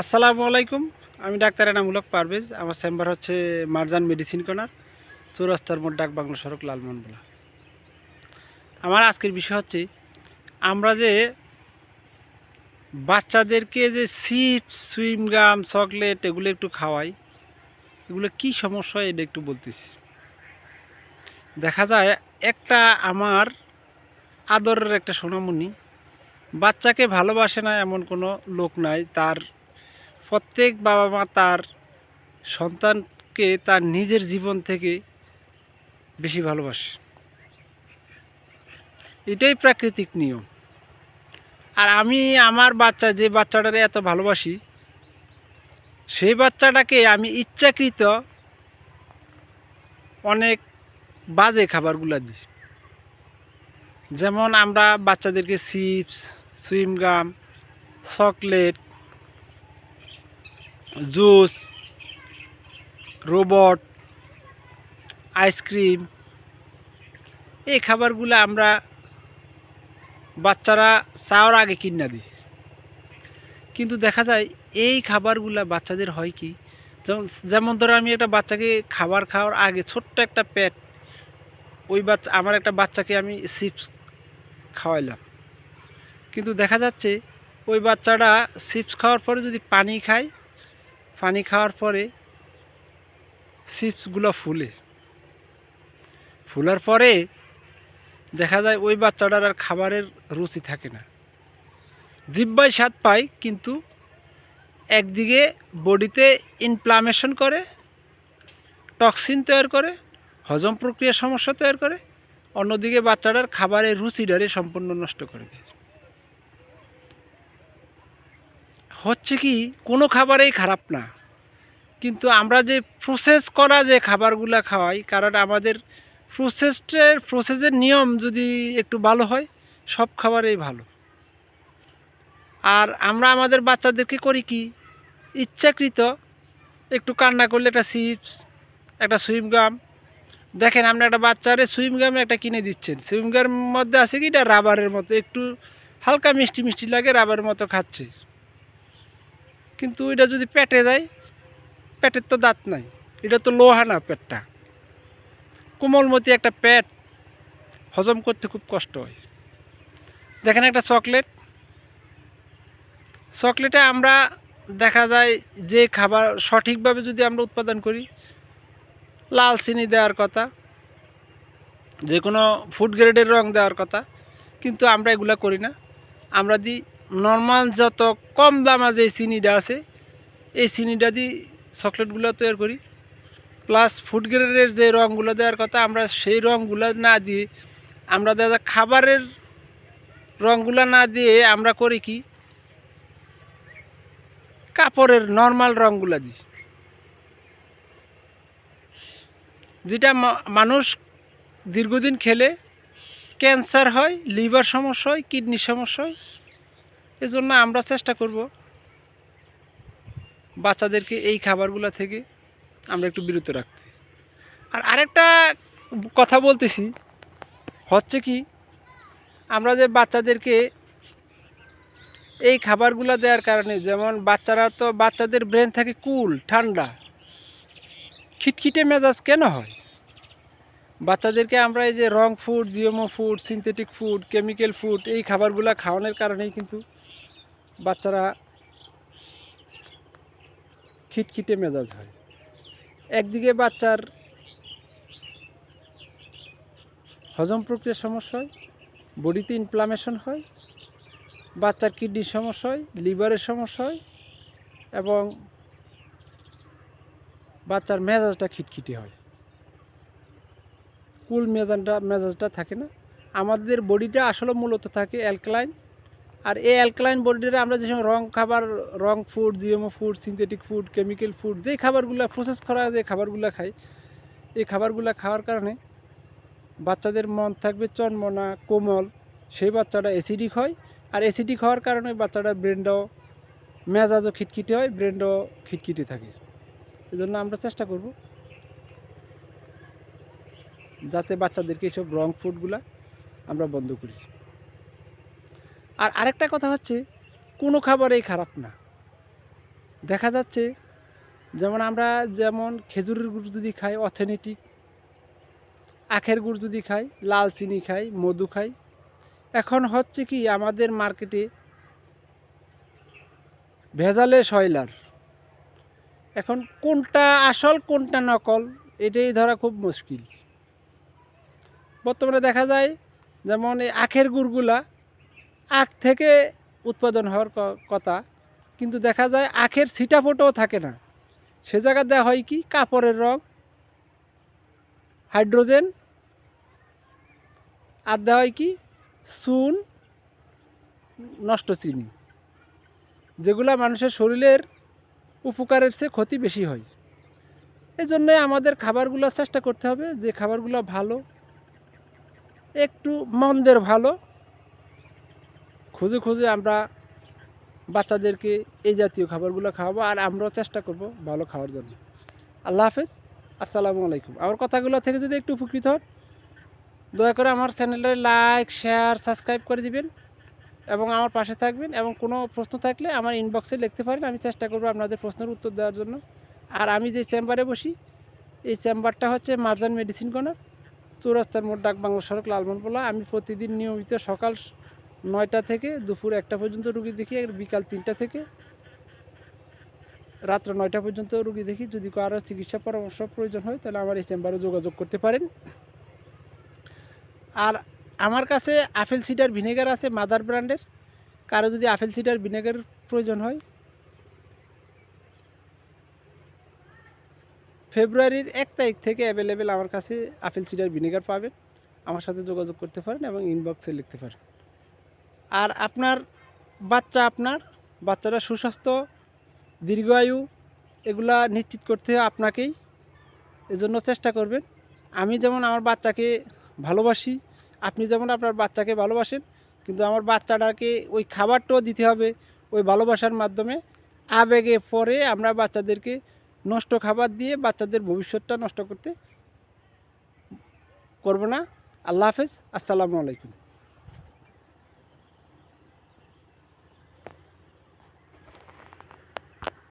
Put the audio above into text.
আসসালামু আলাইকুম। আমি ডাক্তার এনামূলক পারভেজ। আমার চেম্বার হচ্ছে মারজান মেডিসিন কর্নার, চৌরাস্তার মোট ডাক বাংলা সড়ক, লালমনবলা। আমার আজকের বিষয় হচ্ছে, আমরা যে বাচ্চাদেরকে যে চিপস সুইমগাম চকলেট, এগুলো একটু খাওয়াই, এগুলো কি সমস্যা এটা একটু বলতেছি। দেখা যায়, একটা আমার আদরের একটা সোনামণি, বাচ্চাকে ভালোবাসে না এমন কোনো লোক নাই, তার প্রত্যেক বাবা মা তার সন্তানকে তার নিজের জীবন থেকে বেশি ভালোবাসে। এটাই প্রাকৃতিক নিয়ম। আর আমি আমার বাচ্চা, যে বাচ্চাটারে এত ভালোবাসি, সেই বাচ্চাটাকে আমি ইচ্ছাকৃত অনেক বাজে খাবারগুলো দিই। যেমন আমরা বাচ্চাদেরকে chips chewing gum chocolate juice, robot, ice cream. এই খাবারগুলো আমরা বাচ্চারা চাওয়ার আগে কিনা দিই। কিন্তু দেখা যায় এই খাবারগুলা বাচ্চাদের হয় কি, যেমন যেমন ধরো আমি একটা বাচ্চাকে খাবার খাওয়ার আগে ছোট্ট একটা প্যাট, ওই বাচ্চা, আমার একটা বাচ্চাকে আমি চিপস খাওয়াইলাম। কিন্তু দেখা যাচ্ছে ওই বাচ্চাটা চিপস খাওয়ার পরে যদি পানি খায় পানি খাওয়ার পরে চিপসগুলো ফুলে। ফুলার পরে দেখা যায় ওই বাচ্চাটার আর খাবারের রুচি থাকে না। জিব্বাই স্বাদ পায়, কিন্তু একদিকে বডিতে ইনফ্লামেশন করে টক্সিন তৈরি করে, হজম প্রক্রিয়ার সমস্যা তৈরি করে, অন্যদিকে বাচ্চাটার খাবারের রুচিটারে সম্পূর্ণ নষ্ট করে দেয়। হচ্ছে কি, কোনো খাবারেই খারাপ না। কিন্তু আমরা যে প্রসেস করা যে খাবারগুলো খাওয়াই, কারণ আমাদের প্রসেসের প্রসেসের নিয়ম যদি একটু ভালো হয়, সব খাবারেই ভালো। আর আমরা আমাদের বাচ্চাদেরকে করি কি, ইচ্ছাকৃত একটু কান্না করলে একটা চিপস, একটা সুইমগাম দেখেন আপনি একটা বাচ্চারে সুইম সুইমগাম একটা কিনে দিচ্ছেন। সুইম সুইমগামের মধ্যে আছে কি, এটা রাবারের মতো, একটু হালকা মিষ্টি মিষ্টি লাগে রাবারের মতো খাচ্ছে। কিন্তু এটা যদি পেটে যায়, পেটের তো দাঁত নাই। এটা তো লোহা না পেটটা। কোমলমতি একটা পেট হজম করতে খুব কষ্ট হয়। দেখেন একটা চকলেট। চকলেটে আমরা দেখা যায় যে খাবার সঠিকভাবে যদি আমরা উৎপাদন করি, লাল চিনি দেওয়ার কথা, যে কোনো ফুড গ্রেডের রং দেওয়ার কথা, কিন্তু আমরা এগুলা করি না। আমরা দিই নর্মাল যত কম দামা যে চিনিটা আছে, এই চিনিটা দিয়ে চকলেটগুলো তৈরি করি। প্লাস ফুড গ্রেডের যে রঙগুলো দেওয়ার কথা, আমরা সেই রঙগুলো না দিয়ে, আমরা দাদা খাবারের রঙগুলো না দিয়ে আমরা করি কি? কাপড়ের নর্মাল রঙগুলো দিই। যেটা মানুষ দীর্ঘদিন খেলে, ক্যান্সার হয়, লিভার সমস্যা হয়, কিডনির সমস্যা হয় এজন্য আমরা চেষ্টা করব বাচ্চাদেরকে এই খাবারগুলো থেকে আমরা একটু বিরত রাখতে। আর আরেকটা কথা বলতেছি, হচ্ছে কি, আমরা যে বাচ্চাদেরকে এই খাবারগুলো দেওয়ার কারণে, যেমন বাচ্চারা তো বাচ্চাদের ব্রেন থাকে কুল, ঠান্ডা, খিটখিটে মেজাজ কেন হয়? বাচ্চাদেরকে আমরা এই যে রং food GMO food, synthetic food, chemical food, এই খাবারগুলো খাওয়ানোর কারণেই কিন্তু বাচ্চারা খিটখিটে মেজাজ হয়। একদিকে বাচ্চার হজম প্রক্রিয়ার সমস্যা হয়, বডিতে ইনফ্লামেশন হয়, বাচ্চার কিডনির সমস্যা হয়, লিভারের সমস্যা হয় এবং বাচ্চার মেজাজটা খিটখিটে হয়। কুল মেজাজটা মেজাজটা থাকে না। আমাদের বডিটা আসলে মূলত থাকে অ্যালকালাইন আর এই অ্যালকালাইন বডিটা আমরা যে সময় রং খাবার, রং food GMO food synthetic food chemical food যেই খাবারগুলো প্রসেস করা যে খাবারগুলো খাই, এই খাবারগুলো খাওয়ার কারণে বাচ্চাদের মন থাকবে চনমনা, কোমল, সেই বাচ্চাটা অ্যাসিডিক হয়। আর অ্যাসিডিক হওয়ার কারণে বাচ্চাটার ব্রেনটাও মেজাজও খিটখিটে হয় ব্রেনটাও খিটখিটে থাকে। এই জন্য আমরা চেষ্টা করব যাতে বাচ্চাদেরকে এইসব রং ফুডগুলা আমরা বন্ধ করি। আর আরেকটা কথা হচ্ছে, কোনো খাবারেই খারাপ না। দেখা যাচ্ছে, যেমন আমরা যেমন খেজুরের গুড় যদি খাই, অথেনেটিক, আখের গুড় যদি খাই, লাল চিনি খাই, মধু খাই, এখন হচ্ছে কি আমাদের মার্কেটে ভেজালে সয়লার। এখন কোনটা আসল, কোনটা নকল, এটাই ধরা খুব মুশকিল। বর্তমানে দেখা যায়, যেমন এই আখের গুড়গুলা আখ থেকে উৎপাদন হওয়ার কথা। কিন্তু দেখা যায় আখের সিটা ফোটোও থাকে না। সে জায়গা দেওয়া হয় কি? কাপড়ের রং, হাইড্রোজেন। আর দেওয়া হয় কি? চুন, নষ্ট চিনি। যেগুলা মানুষের শরীরের উপকারের চেয়ে ক্ষতি বেশি হয়। এই জন্যে আমাদের খাবারগুলো চেষ্টা করতে হবে যে খাবারগুলো ভালো, একটু মন্দের ভালো। খুঁজে খুঁজে আমরা বাচ্চাদেরকে এই জাতীয় খাবারগুলো খাওয়াবো আর আমরাও চেষ্টা করব ভালো খাওয়ার জন্য। আল্লাহ হাফেজ, আসসালামু আলাইকুম। আমার কথাগুলো থেকে যদি একটু উপকৃত হন, দয়া করে আমার চ্যানেলে লাইক, শেয়ার, সাবস্ক্রাইব করে দিবেন এবং আমার পাশে থাকবেন এবং কোনো প্রশ্ন থাকলে আমার ইনবক্সে লিখতে পারেন, আমি চেষ্টা করব আপনাদের প্রশ্নের উত্তর দেওয়ার জন্য। আর আমি যে চেম্বারে বসি, এই চেম্বারটা হচ্ছে মার্জান মেডিসিন কর্নার, চৌরাস্তার মোড় ডাক বাংলা সড়ক লালমনপোলা আমি প্রতিদিন নিয়মিত সকাল নয়টা থেকে দুপুর একটা পর্যন্ত রুগী দেখি বিকাল তিনটা থেকে রাত্র নয়টা পর্যন্ত রুগী দেখি। যদি কারও চিকিৎসা পরামর্শ প্রয়োজন হয়, তাহলে আমার এই চেম্বারে যোগাযোগ করতে পারেন। আর আমার কাছে আপেল সিডার ভিনেগার আছে, মাদার ব্র্যান্ডের। কারও যদি আপেল সিডার ভিনেগার প্রয়োজন হয়, ফেব্রুয়ারির এক তারিখ থেকে অ্যাভেলেবেল আমার কাছে আপেল সিডার ভিনেগার পাবেন। আমার সাথে যোগাযোগ করতে পারেন এবং ইনবক্সে লিখতে পারেন। আর আপনার বাচ্চা আপনার বাচ্চারা সুস্বাস্থ্য, দীর্ঘায়ু, এগুলা নিশ্চিত করতে আপনাকেই এজন্য চেষ্টা করবেন। আমি যেমন আমার বাচ্চাকে ভালোবাসি, আপনি যেমন আপনার বাচ্চাকে ভালোবাসেন, কিন্তু আমার বাচ্চাটাকে ওই খাবারটাও দিতে হবে ওই ভালোবাসার মাধ্যমে। আবেগে পরে আমরা বাচ্চাদেরকে নষ্ট খাবার দিয়ে বাচ্চাদের ভবিষ্যৎটা নষ্ট করতে করব না। আল্লাহ হাফেজ, আসসালামু আলাইকুম।